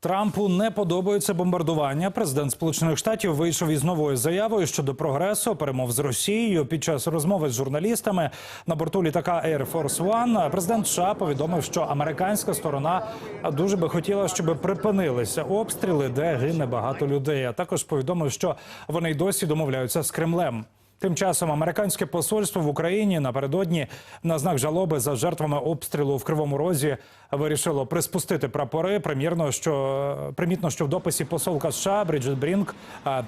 Трампу не подобаються бомбардування. Президент Сполучених Штатів вийшов із новою заявою щодо прогресу перемов з Росією. Під час розмови з журналістами на борту літака Air Force One президент США повідомив, що американська сторона дуже би хотіла, щоб припинилися обстріли, де гине багато людей. А також повідомив, що вони й досі домовляються з Кремлем. Тим часом американське посольство в Україні напередодні на знак жалоби за жертвами обстрілу в Кривому Розі вирішило приспустити прапори. Примірно, що примітно, що в дописі посолка США Бріджит Брінк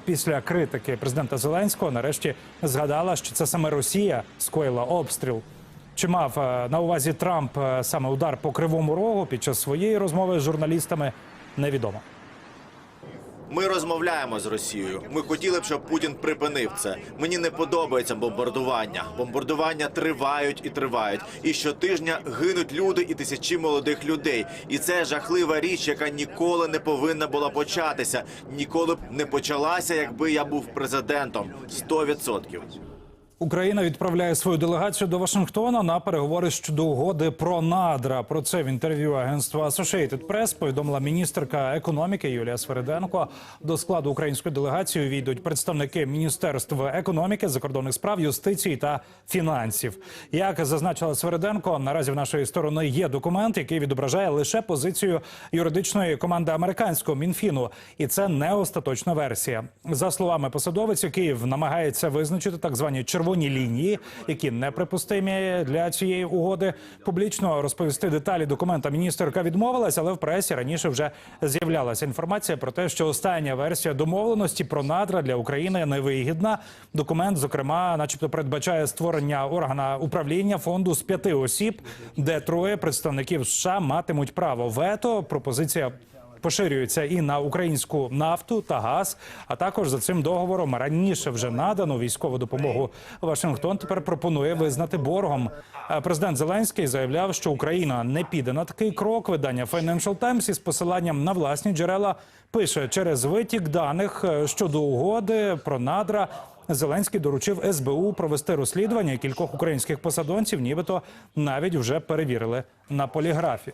після критики президента Зеленського нарешті згадала, що це саме Росія скоїла обстріл. Чи мав на увазі Трамп саме удар по кривому рогу під час своєї розмови з журналістами? Невідомо. Ми розмовляємо з Росією. Ми хотіли б, щоб Путін припинив це. Мені не подобається бомбардування. Бомбардування тривають і тривають. І щотижня гинуть люди і тисячі молодих людей. І це жахлива річ, яка ніколи не повинна була початися. Ніколи б не почалася, якби я був президентом. 100%. Україна відправляє свою делегацію до Вашингтона на переговори щодо угоди про надра. Про це в інтерв'ю агентства Associated Press повідомила міністерка економіки Юлія Свериденко. До складу української делегації увійдуть представники міністерств економіки, закордонних справ, юстиції та фінансів. Як зазначила Свериденко, наразі в нашої сторони є документ, який відображає лише позицію юридичної команди американського мінфіну, і це не остаточна версія. За словами посадовиці, Київ намагається визначити так звані червоні лінії, які неприпустимі для цієї угоди. Публічно розповісти деталі документа міністерка відмовилась, але в пресі раніше вже з'являлася інформація про те, що остання версія домовленості про надра для України невигідна. Документ, зокрема, начебто, передбачає створення органа управління фонду з п'яти осіб, де троє представників США матимуть право вето. Пропозиція поширюється і на українську нафту та газ. А також за цим договором раніше вже надану військову допомогу. Вашингтон тепер пропонує визнати боргом. Президент Зеленський заявляв, що Україна не піде на такий крок. Видання Financial Times із посиланням на власні джерела пише через витік даних е, щодо угоди про надра. Зеленський доручив СБУ провести розслідування кількох українських посадовців, нібито навіть вже перевірили на поліграфі.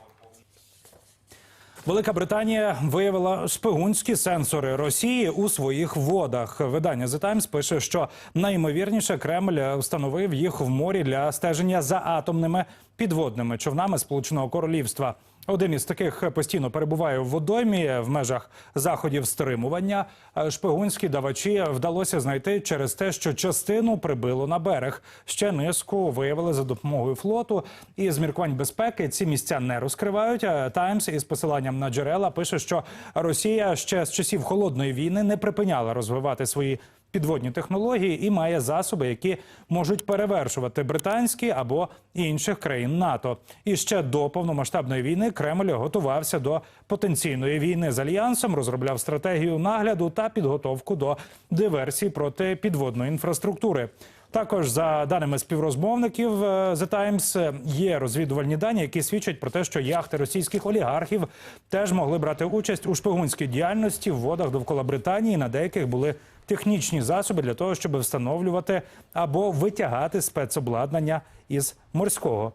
Велика Британія виявила шпигунські сенсори Росії у своїх водах. Видання The Times пише, що найімовірніше Кремль встановив їх в морі для стеження за атомними підводними човнами Сполученого Королівства. Один із таких постійно перебуває в водоймі в межах заходів стримування. Е, Шпигунські давачі вдалося знайти через те, що частину прибило на берег. Ще низку виявили за допомогою флоту. І з міркувань безпеки ці місця не розкривають. Е, Таймс із посиланням на джерела пише, що Росія ще з часів холодної війни не припиняла розвивати свої підводні технології і має засоби, які можуть перевершувати британські або інших країн НАТО. І ще до повномасштабної війни Кремль готувався до потенційної війни з альянсом, розробляв стратегію нагляду та підготовку до диверсій проти підводної інфраструктури. Також за даними співрозмовників е, The Times, е, є розвідувальні дані, які свідчать про те, що яхти російських олігархів теж могли брати участь у шпигунській діяльності в водах довкола Британії. На деяких були технічні засоби для того, щоб встановлювати або витягати спецобладнання із морського